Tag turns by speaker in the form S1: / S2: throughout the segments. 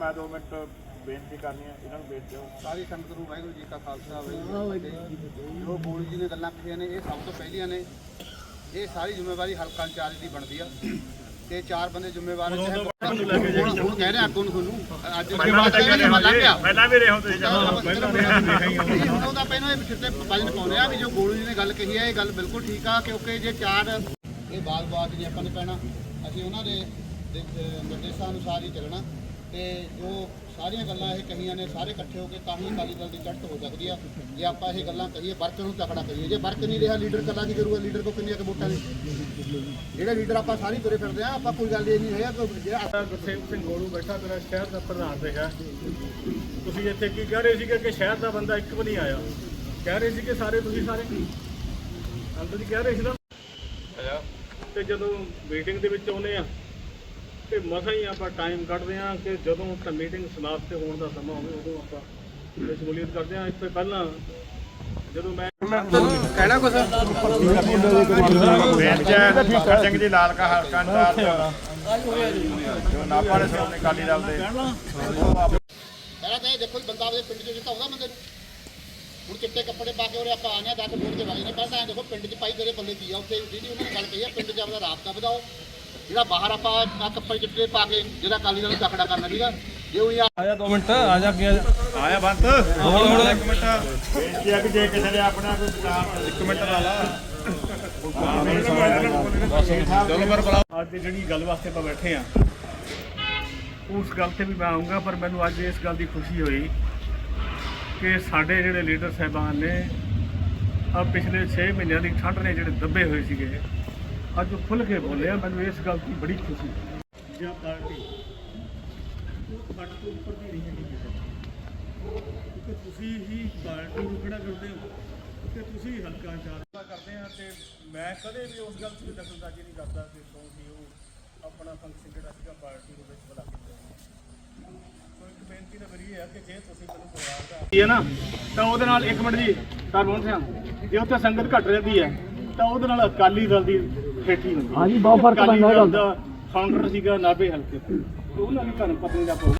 S1: ਮੈਂ 2 ਮਿੰਟ ਬੇਨਤੀ ਕਰਨੀ ਹੈ ਇਹਨਾਂ ਨੂੰ ਭੇਜ ਦਿਓ
S2: ਸਾਰੀ ਸੰਗਤ ਨੂੰ ਵਾਹਿਗੁਰੂ ਜੀ ਕਾ ਖਾਲਸਾ ਵਾਹਿਗੁਰੂ ਜੀ ਕੀ ਫਤਿਹ। ਜੋ ਬੋਲ ਜੀ ਨੇ ਗੱਲਾਂ ਕਹੀਆਂ ਨੇ ਇਹ ਸਭ ਤੋਂ ਪਹਿਲੀਆਂ ਨੇ। ਇਹ ਸਾਰੀ ਜ਼ਿੰਮੇਵਾਰੀ ਹਲਕਾ ਇੰਚਾਰਜ ਦੀ ਬਣਦੀ ਆ। ਤੇ ਚਾਰ ਬੰਦੇ ਜ਼ਿੰਮੇਵਾਰ ਚਾਹੇ ਹੁਣ ਕਹਿ ਰਿਹਾ ਅੱਗੋਂ ਨੂੰ ਤੁਹਾਨੂੰ ਅੱਜ
S1: ਪਹਿਲਾਂ ਵੀ ਰਹੇ ਹੋ ਤੁਸੀਂ
S2: ਪਹਿਲਾਂ ਇਹ ਸਿੱਧੇ ਵਜਨ ਪਾਉਂਦੇ ਆ ਵੀ ਜੋ ਗੋਲੂ ਜੀ ਨੇ ਗੱਲ ਕਹੀ ਹੈ ਇਹ ਗੱਲ ਬਿਲਕੁਲ ਠੀਕ ਆ ਕਿਉਂਕਿ ਜੇ ਚਾਰ ਇਹ ਬਾਲ ਬਾਤ ਨਹੀਂ ਆਪਾਂ ਨੇ ਪੈਣਾ ਅਸੀਂ ਉਹਨਾਂ ਦੇ ਦੇ- ਅਹ ਨਿਰਦੇਸ਼ਾਂ ਅਨੁਸਾਰ ਹੀ ਚੱਲਣਾ। ਤੇ ਜੋ ਸਾਰੀਆਂ ਗੱਲਾਂ ਇਹ ਕਹੀਆਂ ਨੇ ਸਾਰੇ ਇਕੱਠੇ ਹੋ ਕੇ ਤਾਂ ਹੀ ਅਕਾਲੀ ਦਲ ਦੀ ਚੜ੍ਹਤ ਹੋ ਸਕਦੀ ਆ। ਜੇ ਆਪਾਂ ਇਹ ਗੱਲਾਂ ਕਹੀਏ ਵਰਕ ਨੂੰ ਤਕੜਾ ਕਰੀਏ ਜੇ ਵਰਕ ਨਹੀਂ ਰਿਹਾ ਲੀਡਰ ਕੱਲਾ ਕੀ ਕਰੂਗਾ? ਲੀਡਰ ਕੋ ਕਿੰਨੀਆਂ ਕੁ ਵੋਟਾਂ ਨੇ? ਜਿਹੜੇ ਲੀਡਰ ਆਪਾਂ ਸਾਰੀ ਤੁਰੇ ਫਿਰਦੇ ਆ ਆਪਾਂ ਕੋਈ ਗੱਲ ਇਹ ਨਹੀਂ ਹੈਗਾ ਕਿ ਜਿਹੜਾ
S3: ਗੁਰਸੇਵ ਸਿੰਘ ਗੋਲੂ ਬੈਠਾ ਮੇਰਾ ਸ਼ਹਿਰ ਦਾ ਪ੍ਰਧਾਨ ਸੀਗਾ। ਤੁਸੀਂ ਇੱਥੇ ਕੀ ਕਹਿ ਰਹੇ ਸੀਗੇ ਕਿ ਸ਼ਹਿਰ ਦਾ ਬੰਦਾ ਇੱਕ ਵੀ ਨਹੀਂ ਆਇਆ? ਕਹਿ ਰਹੇ ਸੀ ਕਿ ਸਾਰੇ ਤੁਸੀਂ ਸਾਰੇ? ਅੰਦਰ ਜੀ ਕਹਿ ਰਹੇ ਸੀ ਨਾ? ਤੇ ਜਦੋਂ ਮੀਟਿੰਗ ਦੇ ਵਿੱਚ ਆਉਨੇ ਆ ਤੇ ਮਸਾਂ ਹੀ ਆਪਾਂ ਟਾਈਮ ਕੱਢਦੇ ਆ ਕਿ ਜਦੋਂ ਤਾਂ ਮੀਟਿੰਗ ਸਮਾਪਤ ਹੋਣ ਦਾ ਸਮਾਂ ਹੋਵੇ ਉਦੋਂ ਆਪਾਂ ਇਹ ਸ਼ਮੂਲੀਅਤ ਕਰਦੇ ਆ ਇਸ ਤੋਂ ਪਹਿਲਾਂ ਜਦੋਂ ਮੈਂ
S1: ਬੇਨਤੀ ਸਿੰਘ ਜੀ ਲਾਲ ਕਾ ਹਲਕਾ ਇੰਚਾਰਜ ਜੋ ਨਾਪਾ ਦੇ ਸ਼੍ਰੋਮਣੀ ਅਕਾਲੀ ਦਲ ਦੇ। ਉਹ ਆਪ-
S2: ਪਹਿਲਾਂ ਤਾਂ ਇਹ ਦੇਖੋ ਬੰਦਾ ਆਪਣੇ ਪਿੰਡ 'ਚ ਜਿੱਤਾ ਉਹਦਾ ਬੰਦੇ ਹੁਣ ਚਿੱਟੇ ਕੱਪੜੇ ਪਾ ਕੇ ਉਹਰੇ ਆਪਾਂ ਆਨੇ ਆ ਦਸ ਵੋਟ ਦੇ ਵਾਲੇ ਨੇ। ਪਹਿਲਾਂ ਦੇਖੋ ਪਿੰਡ 'ਚ ਪਾਈ ਤੇਰੇ ਪੱਲੇ ਕੀ ਆ ਉੱਥੇ ਜਿਹੜੀ ਉਹਨਾਂ ਨੇ ਗੱਲ ਕਹੀ ਆ ਪਿੰਡ 'ਚ ਆਪਦਾ ਰਾਬਤਾ ਵਧਾਓ। ਜਿਹੜਾ ਬਾਹਰ ਆਪਾਂ ਆ ਕੱਪੜੇ ਚਿੱਟੇ ਪਾ ਕੇ ਜਿਹੜਾ ਕਾਲੀ ਨਾਲ ਤਕੜਾ ਕਰਨਾ ਸੀਗਾ ਜੇ ਉਹ
S4: ਆਇਆ 2 ਮਿੰਟ ਆ ਜਾ ਅੱਗੇ ਆ ਜਾ।
S1: ਆਇਆ ਬੰਤ। ਹੁਣ ਹੁਣ ਇੱਕ ਮਿੰਟ। ਬੇਨਤੀ ਆ ਕਿ ਜੇ ਕਿਸੇ ਨੇ ਆਪਣਾ ਕੋਈ ਮਿੰਟ ਲਾ ਲਾ।
S3: ਅੱਜ ਜਿਹੜੀ ਗੱਲ ਵਾਸਤੇ ਆਪਾਂ ਬੈਠੇ ਆ ਉਸ ਗੱਲ ਤੇ ਵੀ ਮੈਂ ਆਉਂਗਾ ਪਰ ਮੈਨੂੰ ਅੱਜ ਇਸ ਗੱਲ ਦੀ ਖੁਸ਼ੀ ਹੋਈ ਕਿ ਸਾਡੇ ਜਿਹੜੇ ਲੀਡਰ ਸਾਹਿਬਾਨ ਨੇ ਆ ਪਿਛਲੇ 6 ਮਹੀਨਿਆਂ ਦੀ ਠੰਡ ਨੇ ਜਿਹੜੇ ਦੱਬੇ ਹੋਏ ਸੀਗੇ। ਅੱਜ ਖੁੱਲ ਕੇ ਬੋਲਿਆ ਮੈਨੂੰ ਇਸ ਗੱਲ ਦੀ ਬੜੀ ਖੁਸ਼ੀ ਜਾਂ ਪਾਰਟੀ ਉਹ ਫੱਟ ਤੋਂ ਉੱਪਰ ਦੀ ਨਹੀਂ ਹੈਗੀ ਕਿਸੇ ਦੀ। ਕਿਉਂਕਿ ਤੁਸੀਂ ਹੀ ਪਾਰਟੀ ਨੂੰ ਖੜਾ ਕਰਦੇ ਹੋ ਤੇ ਤੁਸੀਂ ਹਲਕਾ ਚਾਰ ਕਰਦੇ ਆ ਤੇ ਮੈਂ ਕਦੇ ਵੀ ਉਸ ਗੱਲ 'ਚ ਵੀ ਦਖਲਅੰਦਾਜ਼ੀ ਨਹੀਂ ਕਰਦਾ ਕਿ ਕਿਉਂਕਿ ਉਹ ਆਪਣਾ ਫੰਕਸ਼ਨ ਜਿਹੜਾ ਸੀਗਾ ਪਾਰਟੀ ਦੇ ਵਿੱਚ ਬੁਲਾ ਕੇ ਸੋ ਇੱਕ ਬੇਨਤੀ ਤਾਂ ਮੇਰੀ ਇਹ ਹੈ ਕਿ ਜੇ ਤੁਸੀਂ ਮੈਨੂੰ ਪਰਿਵਾਰ ਦਾ ਹੈ ਨਾ? ਤਾਂ ਉਹਦੇ ਨਾਲ ਇੱਕ ਮਿੰਟ ਜੀ ਸਰਵਣ ਸਿੰਘ ਜੇ ਉੱਥੇ ਸੰਗਤ ਘਟ ਰਹੀ ਹੈ ਤਾਂ ਉਹਦੇ ਨਾਲ ਅਕਾਲੀ ਦਲ ਦੀ ਹੁੰਦੀ ਹਾਂਜੀ ਬਹੁਤ ਫ਼ਰਕ ਪੈਂਦਾ ਹੈ ਗੱਲ ਦਾ ਫਾਊਂਡਰ ਸੀਗਾ ਨਾਭੇ ਹਲਕੇ ਤੋਂ। ਤੇ ਉਹਨਾਂ ਦੀ ਧਰਮ ਪਤਨੀ ਦਾ ਪ੍ਰੋਗਰਾਮ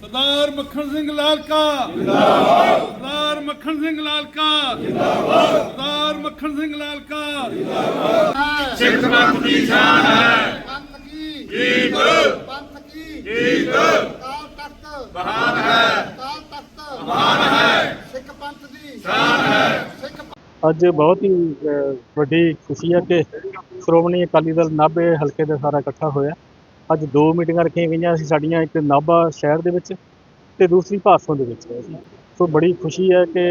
S5: ਸਰਦਾਰ ਮੱਖਣ ਸਿੰਘ ਲਾਲਕਾ। ਜਿੰਦਾਬਾਦ ਸਰਦਾਰ ਮੱਖਣ ਸਿੰਘ ਲਾਲਕਾ। ਜਿੰਦਾਬਾਦ ਸਰਦਾਰ ਮੱਖਣ ਸਿੰਘ ਲਾਲਕਾ।
S2: ਸਿੱਖ ਪੰਥ ਦੀ ਸ਼ਾਨ ਹੈ। ਪੰਥ ਕੀ? ਜੀਤ। ਪੰਥ ਕੀ? ਜੀਤ। ਕਾਲ ਤਖਤ। ਹੈ। ਕਾਲ ਤਖਤ। ਹੈ। ਸਿੱਖ ਪੰਥ ਦੀ। ਸ਼ਾਨ ਹੈ। ਸਿੱਖ
S3: ਅੱਜ ਬਹੁਤ ਹੀ ਵੱਡੀ ਖੁਸ਼ੀ ਹੈ ਕਿ ਸ਼੍ਰੋਮਣੀ ਅਕਾਲੀ ਦਲ ਨਾਭੇ ਹਲਕੇ ਦਾ ਸਾਰਾ ਇਕੱਠਾ ਹੋਇਆ। ਅੱਜ ਦੋ ਮੀਟਿੰਗਾਂ ਰੱਖੀਆਂ ਗਈਆਂ ਸੀ ਸਾਡੀਆਂ, ਇੱਕ ਨਾਭਾ ਸ਼ਹਿਰ ਦੇ ਵਿੱਚ ਤੇ ਦੂਸਰੀ ਭਾਸੋਂ ਦੇ ਵਿੱਚ। ਸੋ ਬੜੀ ਖੁਸ਼ੀ ਹੈ ਕਿ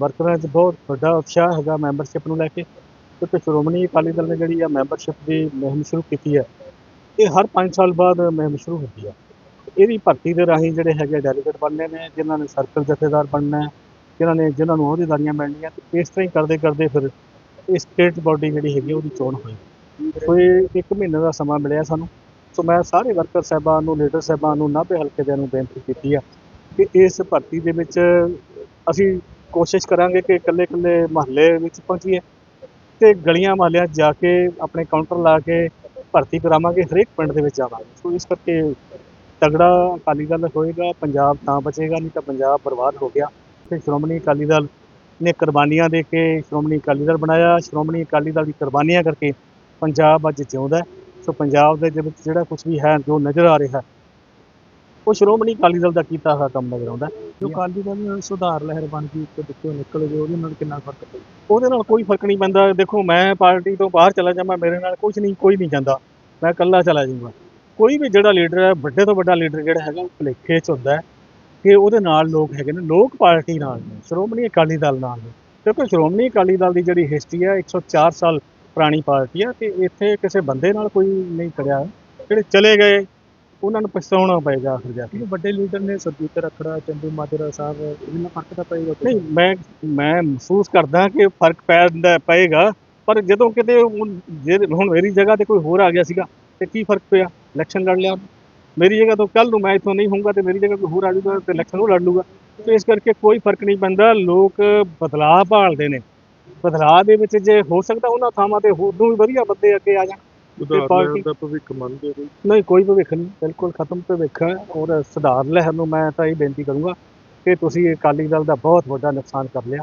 S3: ਵਰਕਰਾਂ 'ਚ ਬਹੁਤ ਵੱਡਾ ਉਤਸ਼ਾਹ ਹੈਗਾ ਮੈਂਬਰਸ਼ਿਪ ਨੂੰ ਲੈ ਕੇ। ਕਿਉਂਕਿ ਸ਼੍ਰੋਮਣੀ ਅਕਾਲੀ ਦਲ ਨੇ ਜਿਹੜੀ ਆ ਮੈਂਬਰਸ਼ਿਪ ਦੀ ਮੁਹਿੰਮ ਸ਼ੁਰੂ ਕੀਤੀ ਹੈ, ਇਹ ਹਰ 5 ਸਾਲ ਬਾਅਦ ਮੁਹਿੰਮ ਸ਼ੁਰੂ ਹੁੰਦੀ ਹੈ। ਇਹਦੀ ਭਰਤੀ ਦੇ ਰਾਹੀਂ ਜਿਹੜੇ ਹੈਗੇ ਡੈਲੀਗੇਟ ਬਣਨੇ ਨੇ, ਜਿਨ੍ਹਾਂ ਨੇ ਸਰਕਲ ਜਥੇਦਾਰ ਬਣਨਾ ਹੈ, ਜਿਨ੍ਹਾਂ ਨੇ, ਜਿਨ੍ਹਾਂ ਨੂੰ ਅਹੁਦੇਦਾਰੀਆਂ ਮਿਲਣੀਆਂ ਤੇ ਇਸ ਤਰ੍ਹਾਂ ਹੀ ਕਰਦੇ ਕਰਦੇ ਫਿਰ ਇਹ ਸਟੇਟ ਬਾਡੀ ਜਿਹੜੀ ਹੈਗੀ ਉਹਦੀ ਚੋਣ ਹੋਈ ਸੋ ਇਹ ਇੱਕ ਮਹੀਨੇ ਦਾ ਸਮਾਂ ਮਿਲਿਆ ਸਾਨੂੰ। ਸੋ ਮੈਂ ਸਾਰੇ ਵਰਕਰ ਸਾਹਿਬਾਨ ਨੂੰ ਲੀਡਰ ਸਾਹਿਬਾਨ ਨੂੰ ਨਾਭੇ ਹਲਕੇ ਦੇ ਨੂੰ ਬੇਨਤੀ ਕੀਤੀ ਆ ਕਿ ਇਸ ਭਰਤੀ ਦੇ ਵਿੱਚ ਅਸੀਂ ਕੋਸ਼ਿਸ਼ ਕਰਾਂਗੇ ਕਿ ਇਕੱਲੇ ਇਕੱਲੇ ਮਹੱਲੇ ਵਿੱਚ ਪਹੁੰਚੀਏ ਤੇ ਗਲੀਆਂ ਮਹੱਲਿਆਂ 'ਚ ਜਾ ਕੇ ਆਪਣੇ ਕਾਊਂਟਰ ਲਾ ਕੇ ਭਰਤੀ ਕਰਾਵਾਂਗੇ, ਹਰੇਕ ਪਿੰਡ ਦੇ ਵਿੱਚ ਜਾਵਾਂਗੇ। ਸੋ ਇਸ ਕਰਕੇ ਤਗੜਾ ਅਕਾਲੀ ਦਲ ਹੋਏਗਾ, ਪੰਜਾਬ ਤਾਂ ਬਚੇਗਾ, ਨਹੀਂ ਤਾਂ ਪੰਜਾਬ ਬਰਬਾਦ ਹੋ ਗਿਆ। ਤੇ ਸ਼੍ਰੋਮਣੀ ਅਕਾਲੀ ਦਲ ਨੇ ਕੁਰਬਾਨੀਆਂ ਦੇ ਕੇ ਸ਼੍ਰੋਮਣੀ ਅਕਾਲੀ ਦਲ ਬਣਾਇਆ। ਸ਼੍ਰੋਮਣੀ ਅਕਾਲੀ ਦਲ ਦੀ ਕੁਰਬਾਨੀਆਂ ਕਰਕੇ ਪੰਜਾਬ ਅੱਜ ਜਿਉਂਦਾ ਸੋ ਪੰਜਾਬ ਦੇ ਵਿੱਚ ਜਿਹੜਾ ਕੁਝ ਵੀ ਹੈ ਜੋ ਨਜ਼ਰ ਆ ਰਿਹਾ ਉਹ ਸ਼੍ਰੋਮਣੀ ਅਕਾਲੀ ਦਲ ਦਾ ਕੀਤਾ ਹੋਇਆ ਕੰਮ ਨਜ਼ਰ ਆਉਂਦਾ। ਜੋ ਅਕਾਲੀ ਦਲ ਸੁਧਾਰ ਲਹਿਰ ਬਣ ਗਈ ਤੇ ਵਿੱਚੋਂ ਨਿਕਲ ਗਏ ਉਹਦੇ ਨਾਲ ਕਿੰਨਾ ਫ਼ਰਕ ਪਊ ਉਹਦੇ ਨਾਲ ਕੋਈ ਫ਼ਰਕ ਨਹੀਂ ਪੈਂਦਾ। ਦੇਖੋ ਮੈਂ ਪਾਰਟੀ ਤੋਂ ਬਾਹਰ ਚਲਾ ਜਾਵਾਂ ਮੇਰੇ ਨਾਲ ਕੁਝ ਨਹੀਂ ਕੋਈ ਨਹੀਂ ਜਾਂਦਾ। ਮੈਂ ਇਕੱਲਾ ਚਲਾ ਜਾਊਂਗਾ ਕੋਈ ਵੀ ਜਿਹੜਾ ਲੀਡਰ ਹੈ ਵੱਡੇ ਤੋਂ ਵੱਡਾ ਲੀਡਰ ਜਿਹੜਾ ਹੈਗਾ ਉਹ ਭੁਲੇਖੇ 'ਚ ਹੁੰਦਾ ਹੈ ਕਿ ਉਹਦੇ ਨਾਲ ਲੋਕ ਹੈਗੇ ਨੇ ਲੋਕ ਪਾਰਟੀ ਨਾਲ ਨੇ ਸ਼੍ਰੋਮਣੀ ਅਕਾਲੀ ਦਲ ਨਾਲ ਨੇ। ਕਿਉਂਕਿ ਸ਼੍ਰੋਮਣੀ ਅਕਾਲੀ ਦਲ ਦੀ ਜਿਹੜੀ ਹਿਸਟਰੀ ਹੈ 104 ਸਾਲ ਪੁਰਾਣੀ ਪਾਰਟੀ ਹੈ ਤੇ ਇੱਥੇ ਕਿਸੇ ਬੰਦੇ ਨਾਲ ਕੋਈ ਨਹੀਂ ਕਰਿਆ ਜਿਹੜੇ ਚਲੇ ਗਏ ਉਹਨਾਂ ਨੂੰ ਪਛਤਾਉਣਾ ਪਏਗਾ ਆਖਰ ਜਾ ਕੇ। ਵੱਡੇ ਲੀਡਰ ਨੇ ਸਰਜੀਤ ਰਖੜਾ ਚੰਦੂ ਮਾਜਰਾ ਸਾਹਿਬ ਇਹਨਾਂ ਫ਼ਰਕ ਤਾਂ ਪਏਗਾ ਨਹੀਂ ਮੈਂ ਮੈਂ ਮਹਿਸੂਸ ਕਰਦਾ ਕਿ ਫ਼ਰਕ ਪੈਂਦਾ ਪਏਗਾ ਪਰ ਜਦੋਂ ਕਿਤੇ ਹੁਣ ਜੇ ਹੁਣ ਮੇਰੀ ਜਗ੍ਹਾ ਤੇ ਕੋਈ ਹੋਰ ਆ ਗਿਆ ਸੀਗਾ ਤੇ ਕੀ ਫ਼ਰਕ ਪਿਆ? ਇਲੈਕਸ਼ਨ ਲੜ ਲਿਆ। ਮੇਰੀ ਜਗ੍ਹਾ ਤੋਂ ਕੱਲ ਨੂੰ ਮੈਂ ਇੱਥੋਂ ਨਹੀਂ ਹੋਊਗਾ ਤੇ ਮੇਰੀ ਜਗ੍ਹਾ ਕੋਈ ਹੋਰ ਆ ਜਾਊਗਾ ਤੇ ਇਲੈਕਸ਼ਨ ਉਹ ਲੜ ਲੂਗਾ ਤੇ ਇਸ ਕਰਕੇ ਕੋਈ ਫ਼ਰਕ ਨਹੀਂ ਪੈਂਦਾ। ਲੋਕ ਬਦਲਾਅ ਭਾਲਦੇ ਨੇ। ਬਦਲਾਅ ਦੇ ਵਿੱਚ ਜੇ ਹੋ ਸਕਦਾ ਉਹਨਾਂ ਥਾਵਾਂ ਤੇ ਹੋਰ ਨੂੰ ਵੀ ਵਧੀਆ ਬੰਦੇ ਅੱਗੇ ਆ ਜਾਣ ਤੇ ਪਾਰਟੀ
S6: ਦਾ ਭਵਿੱਖ ਮੰਨਦੇ ਹੋ
S3: ਨਹੀਂ ਕੋਈ ਭਵਿੱਖ ਨਹੀਂ ਬਿਲਕੁਲ ਖਤਮ ਭਵਿੱਖ ਹੈ ਔਰ ਸੁਧਾਰ ਲਹਿਰ ਨੂੰ ਮੈਂ ਤਾਂ ਇਹ ਬੇਨਤੀ ਕਰੂੰਗਾ ਕਿ ਤੁਸੀਂ ਅਕਾਲੀ ਦਲ ਦਾ ਬਹੁਤ ਵੱਡਾ ਨੁਕਸਾਨ ਕਰ ਲਿਆ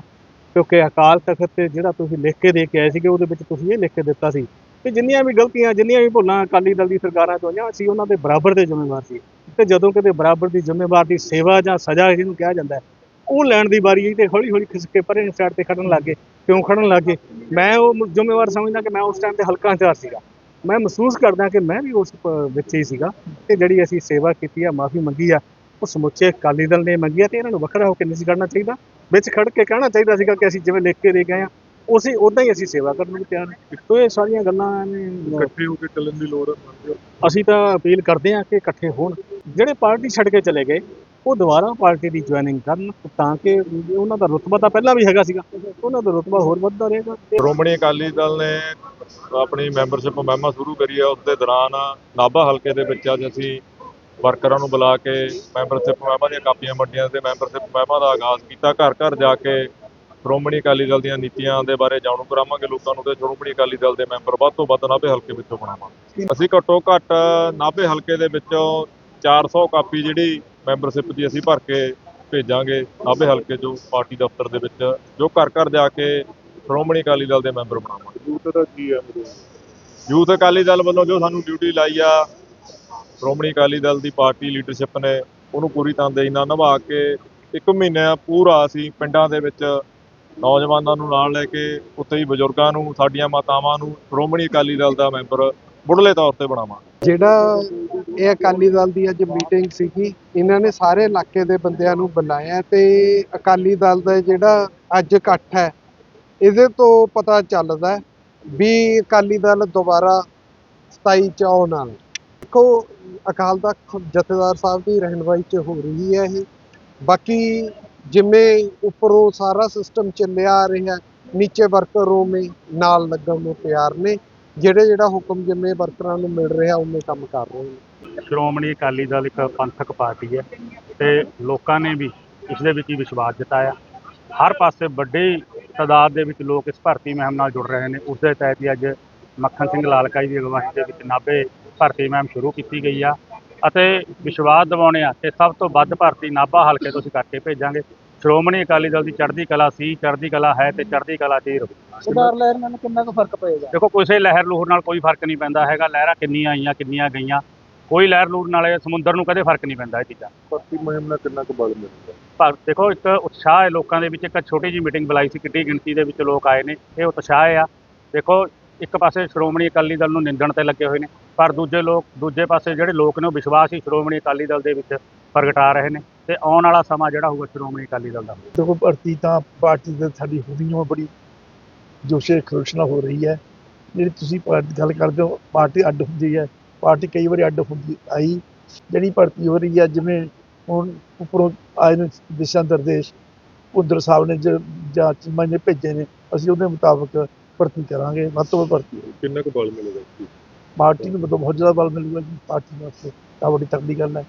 S3: ਕਿਉਂਕਿ ਅਕਾਲ ਤਖਤ ਤੇ ਜਿਹੜਾ ਤੁਸੀਂ ਲਿਖ ਕੇ ਦੇ ਕੇ ਆਏ ਸੀਗੇ ਉਹਦੇ ਵਿੱਚ ਤੁਸੀਂ ਇਹ ਲਿਖ ਕੇ ਦਿੱਤਾ ਸੀ ਕਿ ਜਿੰਨੀਆਂ ਵੀ ਗਲਤੀਆਂ ਜਿੰਨੀਆਂ ਵੀ ਭੁੱਲਾਂ ਅਕਾਲੀ ਦਲ ਦੀ ਸਰਕਾਰਾਂ ਤੋਂ ਹੋਈਆਂ ਅਸੀਂ ਉਹਨਾਂ ਦੇ ਬਰਾਬਰ ਦੇ ਜ਼ਿੰਮੇਵਾਰ ਸੀ ਤੇ ਜਦੋਂ ਕਿਤੇ ਬਰਾਬਰ ਦੀ ਜ਼ਿੰਮੇਵਾਰ ਦੀ ਸੇਵਾ ਜਾਂ ਸਜ਼ਾ ਜਿਹਨੂੰ ਕਿਹਾ ਜਾਂਦਾ ਉਹ ਲੈਣ ਦੀ ਵਾਰੀ ਆਈ ਤੇ ਹੌਲੀ ਹੌਲੀ ਖਿਸਕ ਕੇ ਪਰੇ ਸਾਈਡ ਤੇ ਖੜਨ ਲੱਗੇ ਕਿਉਂ ਖੜਨ ਲੱਗੇ ਮੈਂ ਉਹ ਜ਼ਿੰਮੇਵਾਰ ਸਮਝਦਾ ਕਿ ਮੈਂ ਉਸ ਟਾਈਮ ਤੇ ਹਲਕਾ ਇੰਚਾਰਜ ਸੀਗਾ। ਮੈਂ ਮਹਿਸੂਸ ਕਰਦਾ ਕਿ ਮੈਂ ਵੀ ਉਸ ਵਿੱਚ ਹੀ ਸੀਗਾ ਤੇ ਜਿਹੜੀ ਅਸੀਂ ਸੇਵਾ ਕੀਤੀ ਆ ਮਾਫੀ ਮੰਗੀ ਆ ਉਹ ਸਮੁੱਚੇ ਅਕਾਲੀ ਦਲ ਨੇ ਮੰਗੀ ਆ ਤੇ ਇਹਨਾਂ ਨੂੰ ਵੱਖਰਾ ਹੋ ਕੇ ਨਹੀਂ ਸੀ ਕਰਨਾ ਚਾਹੀਦਾ। ਵਿੱਚ ਖੜ ਕੇ ਕਹਿਣਾ ਚਾਹੀਦਾ ਸੀਗਾ ਕਿ ਅਸੀਂ ਜਿਵੇਂ ਲਿਖ ਕੇ ਦੇ ਗਏ ਆ ਉਸੇ ਉਦਾਂ ਹੀ ਅਸੀਂ ਸੇਵਾ ਕਰਨ ਨੂੰ ਤਿਆਰ ਹਾਂ ਤੋ ਇਹ ਸਾਰੀਆਂ ਗੱਲਾਂ ਨੇ
S6: ਇਕੱਠੇ ਹੋ ਕੇ ਚੱਲਣ ਦੀ ਲੋੜ ਹੋ?
S3: ਅਸੀਂ ਤਾਂ ਅਪੀਲ ਕਰਦੇ ਹਾਂ ਕਿ ਇਕੱਠੇ ਹੋਣ। ਜਿਹੜੇ ਪਾਰਟੀ ਛੱਡ ਕੇ ਚਲੇ ਗਏ ਉਹ ਦੁਬਾਰਾ ਪਾਰਟੀ ਦੀ ਜੁਆਇਨਿੰਗ ਕਰਨ ਤਾਂ ਕਿ ਉਹਨਾਂ ਦਾ ਰੁਤਬਾ ਤਾਂ ਪਹਿਲਾਂ ਵੀ ਹੈਗਾ ਸੀਗਾ। ਉਹਨਾਂ ਦਾ ਰੁਤਬਾ ਹੋਰ ਵੱਧਦਾ ਰਹੇਗਾ।
S6: ਸ਼੍ਰੋਮਣੀ ਅਕਾਲੀ ਦਲ ਨੇ ਆਪਣੀ ਮੈਂਬਰਸ਼ਿਪ ਮੁਹਿੰਮ ਸ਼ੁਰੂ ਕਰੀ ਹੈ ਉਸ ਦੇ ਦੌਰਾਨ ਨਾਭਾ ਹਲਕੇ ਦੇ ਵਿੱਚ ਅੱਜ ਅਸੀਂ ਵਰਕਰਾਂ ਨੂੰ ਬੁਲਾ ਕੇ ਮੈਂਬਰਸ਼ਿਪ ਮੁਹਿੰਮਾਂ ਦੀਆਂ ਕਾਪੀਆਂ ਵੰਡੀਆਂ ਤੇ ਮੈਂਬਰਸ਼ਿਪ ਮੁਹਿੰਮਾਂ ਦਾ ਆਗਾਜ਼ ਕੀਤਾ। ਘਰ ਘਰ ਜਾ ਕੇ ਸ਼੍ਰੋਮਣੀ ਅਕਾਲੀ ਦਲ ਦੀਆਂ ਨੀਤੀਆਂ ਦੇ ਬਾਰੇ ਜਾਣੂ ਕਰਾਵਾਂਗੇ ਲੋਕਾਂ ਨੂੰ ਤੇ ਸ਼੍ਰੋਮਣੀ ਅਕਾਲੀ ਦਲ ਦੇ ਮੈਂਬਰ ਵੱਧ ਤੋਂ ਵੱਧ ਨਾਭੇ ਹਲਕੇ ਵਿੱਚੋਂ ਬਣਾਵਾਂਗੇ। ਅਸੀਂ ਘੱਟੋ ਘੱਟ ਨਾਭੇ ਹਲਕੇ ਦੇ ਵਿੱਚੋਂ 400 ਕਾਪੀ ਜਿਹੜੀ ਮੈਂਬਰਸ਼ਿਪ ਦੀ ਅਸੀਂ ਭਰ ਕੇ ਭੇਜਾਂਗੇ ਨਾਭੇ ਹਲਕੇ ਚੋਂ ਪਾਰਟੀ ਦਫ਼ਤਰ ਦੇ ਵਿੱਚ ਜੋ ਘਰ ਘਰ ਜਾ ਕੇ ਸ਼੍ਰੋਮਣੀ ਅਕਾਲੀ ਦਲ ਦੇ ਮੈਂਬਰ ਬਣਾਵਾਂਗੇ।
S1: ਯੂਥ ਦਾ ਕੀ ਹੈ
S6: ਯੂਥ ਅਕਾਲੀ ਦਲ ਵੱਲੋਂ ਜੋ ਸਾਨੂੰ ਡਿਊਟੀ ਲਾਈ ਆ ਸ਼੍ਰੋਮਣੀ ਅਕਾਲੀ ਦਲ ਦੀ ਪਾਰਟੀ ਲੀਡਰਸ਼ਿਪ ਨੇ ਉਹਨੂੰ ਪੂਰੀ ਤਨਦੇਹੀ ਨਾਲ ਨਿਭਾ ਕੇ ਇੱਕ ਮਹੀਨਾ ਪੂਰਾ ਅਸੀਂ ਪਿੰਡਾਂ ਦੇ ਵਿੱਚ ਨੌਜਵਾਨਾਂ ਨੂੰ ਨਾਲ ਲੈ ਕੇ ਉੱਥੇ ਹੀ ਬਜ਼ੁਰਗਾਂ ਨੂੰ ਸਾਡੀਆਂ ਮਾਤਾਵਾਂ ਨੂੰ ਸ਼੍ਰੋਮਣੀ ਅਕਾਲੀ ਦਲ ਦਾ ਮੈਂਬਰ ਮੁੱਢਲੇ ਤੌਰ ਤੇ ਬਣਾਵਾਂਗੇ।
S7: ਜਿਹੜਾ ਇਹ ਅਕਾਲੀ ਦਲ ਦੀ ਅੱਜ ਮੀਟਿੰਗ ਸੀਗੀ, ਇਹਨਾਂ ਨੇ ਸਾਰੇ ਇਲਾਕੇ ਦੇ ਬੰਦਿਆਂ ਨੂੰ ਬੁਲਾਇਆ ਤੇ ਅਕਾਲੀ ਦਲ ਦਾ ਜਿਹੜਾ ਅੱਜ ਇਕੱਠ ਹੈ, ਇਹਦੇ ਤੋਂ ਪਤਾ ਚੱਲਦਾ ਵੀ ਅਕਾਲੀ ਦਲ ਦੁਬਾਰਾ 27 ਚ ਆਉਣ ਵਾਲਾ ਦੇਖੋ, ਅਕਾਲ ਤਖਤ ਜਥੇਦਾਰ ਸਾਹਿਬ ਦੀ ਰਹਿਨੁਮਾਈ ਚ ਹੋ ਰਹੀ ਹੈ ਇਹ। ਬਾਕੀ ਜਿਵੇਂ ਉੱਪਰੋਂ ਸਾਰਾ ਸਿਸਟਮ ਚੱਲਿਆ ਆ ਰਿਹਾ ਨੀਚੇ ਵਰਕਰ ਉਵੇਂ ਨਾਲ ਲੱਗਣ ਨੂੰ ਤਿਆਰ ਨੇ। ਜਿਹੜੇ ਜਿਹੜਾ ਹੁਕਮ ਜਿੰਨੇ ਵਰਕਰਾਂ ਨੂੰ ਮਿਲ ਰਿਹਾ ਉਵੇਂ ਕੰਮ ਕਰ ਰਹੇ ਨੇ।
S3: ਸ਼੍ਰੋਮਣੀ ਅਕਾਲੀ ਦਲ ਇੱਕ ਪੰਥਕ ਪਾਰਟੀ ਹੈ ਤੇ ਲੋਕਾਂ ਨੇ ਵੀ ਇਸ ਦੇ ਵਿੱਚ ਹੀ ਵਿਸ਼ਵਾਸ ਜਤਾਇਆ। ਹਰ ਪਾਸੇ ਵੱਡੀ ਤਾਦਾਦ ਦੇ ਵਿੱਚ ਲੋਕ ਇਸ ਭਰਤੀ ਮਹਿਮ ਨਾਲ ਜੁੜ ਰਹੇ ਨੇ। ਉਸ ਦੇ ਤਹਿਤ ਹੀ ਅੱਜ ਮੱਖਣ ਸਿੰਘ ਲਾਲਕਾ ਜੀ ਦੀ ਅਗਵਾਈ ਦੇ ਵਿੱਚ ਨਾਭੇ ਭਰਤੀ ਮਹਿਮ ਸ਼ੁਰੂ ਕੀਤੀ ਗਈ ਆ ਅਤੇ ਵਿਸ਼ਵਾਸ ਦਿਵਾਉਣੇ ਆ ਕਿ ਸਭ ਤੋਂ ਵੱਧ ਭਰਤੀ ਨਾਭਾ ਹਲਕੇ ਤੋਂ ਅਸੀਂ ਕਰਕੇ ਭੇਜਾਂਗੇ। ਸ਼੍ਰੋਮਣੀ ਅਕਾਲੀ ਦਲ ਦੀ ਚੜ੍ਹਦੀ ਕਲਾ ਸੀ ਚੜ੍ਹਦੀ ਕਲਾ ਹੈ ਤੇ ਚੜ੍ਹਦੀ ਕਲਾ 'ਚ ਹੀ ਰਹੂ
S7: ਸੁਧਾਰ ਲਹਿਰ ਨਾਲ ਕਿੰਨਾ ਕੁ ਫ਼ਰਕ ਪਏਗਾ?
S3: ਦੇਖੋ ਕਿਸੇ ਲਹਿਰ ਲੂਹਰ ਨਾਲ ਕੋਈ ਫ਼ਰਕ ਨਹੀਂ ਪੈਂਦਾ ਹੈਗਾ ਲਹਿਰਾਂ ਕਿੰਨੀਆਂ ਆਈਆਂ ਕਿੰਨੀਆਂ ਗਈਆਂ। ਕੋਈ ਲਹਿਰ ਲੂਹਰ ਨਾਲ ਸਮੁੰਦਰ ਨੂੰ ਕਦੇ ਫ਼ਰਕ ਨਹੀਂ ਪੈਂਦਾ ਇਹ ਚੀਜ਼ਾਂ।
S6: ਭਰਤੀ ਮੁਹਿੰਮ ਨਾਲ ਕਿੰਨਾ ਕੁ ਬਲ ਮਿਲਦਾ
S3: ਪਰ ਦੇਖੋ ਇੱਕ ਉਤਸ਼ਾਹ ਹੈ ਲੋਕਾਂ ਦੇ ਵਿੱਚ ਇੱਕ ਛੋਟੀ ਜਿਹੀ ਮੀਟਿੰਗ ਬੁਲਾਈ ਸੀ ਕਿੱਡੀ ਗਿਣਤੀ ਦੇ ਵਿੱਚ ਲੋਕ ਆਏ ਨੇ ਇਹ ਉਤਸ਼ਾਹ ਆ। ਦੇਖੋ ਇੱਕ ਪਾਸੇ ਸ਼੍ਰੋਮਣੀ ਅਕਾਲੀ ਦਲ ਨੂੰ ਨਿੰਦਣ ਤੇ ਲੱਗੇ ਹੋਏ ਨੇ, ਪਰ ਦੂਜੇ ਲੋਕ, ਦੂਜੇ ਪਾਸੇ ਜਿਹੜੇ ਲੋਕ ਨੇ ਉਹ ਵਿਸ਼ਵਾਸ ਹੀ ਸ਼੍ਰੋਮਣੀ ਅਕਾਲੀ ਦਲ ਦੇ ਵਿੱਚ ਪ੍ਰਗਟਾ ਰਹੇ ਨੇ ਤੇ ਆਉਣ ਵਾਲਾ ਸਮਾਂ ਜਿਹੜਾ ਹੋਊਗਾ ਸ਼੍ਰੋਮਣੀ ਅਕਾਲੀ ਦਲ ਦਾ।
S8: ਦੇਖੋ ਭਰਤੀ ਤਾਂ ਪਾਰਟੀ ਦੇ ਸਾਡੀ ਹੋਣੀ ਹੋ ਬੜੀ ਜੋਸ਼ੇ ਖਰੋਸ਼ ਨਾਲ ਹੋ ਰਹੀ ਹੈ। ਜਿਹੜੀ ਤੁਸੀਂ ਗੱਲ ਕਰਦੇ ਹੋ, ਪਾਰਟੀ ਅੱਡ ਹੁੰਦੀ ਹੈ, ਪਾਰਟੀ ਕਈ ਵਾਰੀ ਅੱਡ ਹੁੰਦੀ ਆਈ। ਜਿਹੜੀ ਭਰਤੀ ਹੋ ਰਹੀ ਹੈ, ਜਿਵੇਂ ਹੁਣ ਉੱਪਰੋਂ ਆਏ ਨੇ ਦਿਸ਼ਾ ਨਿਰਦੇਸ਼ ਉਧਰ ਸਾਹਿਬ ਨੇ ਜ- ਜਾਂ ਚੀਮਾ ਨੇ ਭੇਜੇ ਨੇ, ਅਸੀਂ ਉਹਦੇ ਮੁਤਾਬਕ ਭਰਤੀ ਕਰਾਂਗੇ ਵੱਧ ਤੋਂ ਵੱਧ ਭਰਤੀ ਹੋਊ।
S6: ਕਿੰਨਾ ਕੁ ਬਲ ਮਿਲੇਗਾ
S8: ਪਾਰਟੀ ਨੂੰ ਮਤਲਬ ਬਹੁਤ ਜ਼ਿਆਦਾ ਬਲ ਮਿਲੂਗਾ ਜੀ ਪਾਰਟੀ ਵਾਸਤੇ। ਤਾਂ ਬੜੀ ਤਕੜੀ ਗੱਲ ਹੈ।